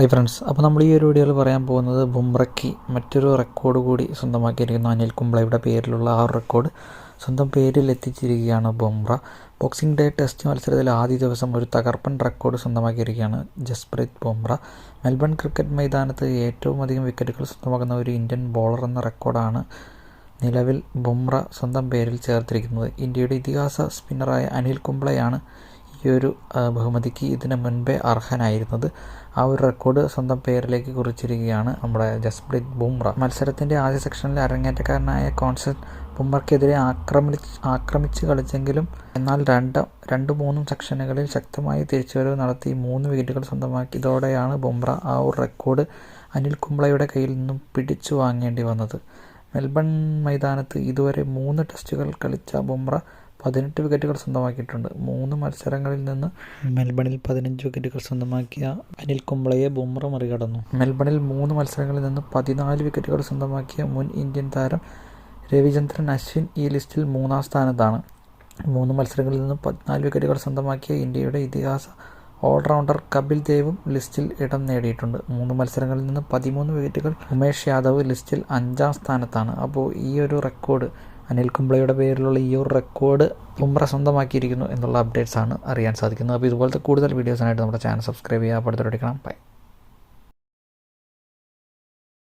Hi friends അപ്പോൾ നമ്മൾ ഈ ഒരു വീഡിയോയിൽ പറയാൻ പോകുന്നത് ബുംറയ്ക്ക് മറ്റൊരു റെക്കോർഡ് കൂടി സ്വന്തമാക്കിയിരിക്കുന്നു. അനിൽ കുംബ്ലയുടെ പേരിലുള്ള ആ റെക്കോർഡ് സ്വന്തം പേരിൽ എത്തിച്ചിരിക്കുകയാണ് ബുംറ. ബോക്സിംഗ് ഡേ ടെസ്റ്റ് മത്സരത്തിൽ ആദ്യ ദിവസം ഒരു തകർപ്പൻ റെക്കോർഡ് സ്വന്തമാക്കിയിരിക്കുകയാണ് ജസ്പ്രീത് ബുംറ. മെൽബൺ ക്രിക്കറ്റ് മൈതാനത്ത് ഏറ്റവും അധികം വിക്കറ്റുകൾ സ്വന്തമാക്കുന്ന ഒരു ഇന്ത്യൻ ബോളർ എന്ന റെക്കോർഡാണ് നിലവിൽ ബുംറ സ്വന്തം പേരിൽ ചേർത്തിരിക്കുന്നത്. ഇന്ത്യയുടെ ഇതിഹാസ സ്പിന്നറായ അനിൽ കുംബ്ലയാണ് ഈ ഒരു ബഹുമതിക്ക് ഇതിനു മുൻപേ അർഹനായിരുന്നത്. ആ ഒരു റെക്കോർഡ് സ്വന്തം പേരിലേക്ക് കുറിച്ചിരിക്കുകയാണ് നമ്മുടെ ജസ്പ്രീത് ബുംറ. മത്സരത്തിന്റെ ആദ്യ സെക്ഷനിൽ അരങ്ങേറ്റക്കാരനായ കോൺസെപ്റ്റ് ബുംറയ്ക്കെതിരെ ആക്രമിച്ച് ആക്രമിച്ച് കളിച്ചെങ്കിലും എന്നാൽ രണ്ട് രണ്ട് മൂന്നും സെക്ഷനുകളിൽ ശക്തമായി തിരിച്ചുവരവ് നടത്തി മൂന്ന് വിക്കറ്റുകൾ സ്വന്തമാക്കിയതോടെയാണ് ബുംറ ആ ഒരു റെക്കോർഡ് അനിൽ കുംബ്ലയുടെ കയ്യിൽ നിന്നും പിടിച്ചു വാങ്ങേണ്ടി വന്നത്. മെൽബൺ മൈതാനത്ത് ഇതുവരെ മൂന്ന് ടെസ്റ്റുകൾ കളിച്ച ബുംറ പതിനെട്ട് വിക്കറ്റുകൾ സ്വന്തമാക്കിയിട്ടുണ്ട്. മൂന്ന് മത്സരങ്ങളിൽ നിന്ന് മെൽബണിൽ പതിനഞ്ച് വിക്കറ്റുകൾ സ്വന്തമാക്കിയ അനിൽ കുംബ്ലയെ ബുംറ മറികടന്നു. മെൽബണിൽ മൂന്ന് മത്സരങ്ങളിൽ നിന്ന് പതിനാല് വിക്കറ്റുകൾ സ്വന്തമാക്കിയ മുൻ ഇന്ത്യൻ താരം രവിചന്ദ്രൻ അശ്വിൻ ഈ ലിസ്റ്റിൽ മൂന്നാം സ്ഥാനത്താണ്. മൂന്ന് മത്സരങ്ങളിൽ നിന്ന് പതിനാല് വിക്കറ്റുകൾ സ്വന്തമാക്കിയ ഇന്ത്യയുടെ ഇതിഹാസ ഓൾറൗണ്ടർ കപിൽ ദേവും ലിസ്റ്റിൽ ഇടം നേടിയിട്ടുണ്ട്. മൂന്ന് മത്സരങ്ങളിൽ നിന്ന് പതിമൂന്ന് വിക്കറ്റുകൾ ഉമേഷ് യാദവ് ലിസ്റ്റിൽ അഞ്ചാം സ്ഥാനത്താണ്. അപ്പോൾ ഈ ഒരു റെക്കോർഡ് അനിൽ കുംബ്ലയുടെ പേരിലുള്ള ഈ ഒരു റെക്കോർഡ് ബുംറ സ്വന്തമാക്കിയിരിക്കുന്നു എന്നുള്ള അപ്ഡേറ്റ്സ് ആണ് അറിയാൻ സാധിക്കുന്നത്. അപ്പോൾ ഇതുപോലത്തെ കൂടുതൽ വീഡിയോസിനായിട്ട് നമ്മുടെ ചാനൽ സബ്സ്ക്രൈബ് ചെയ്യുക അപ്പോൾ പഠിത്തം ബൈ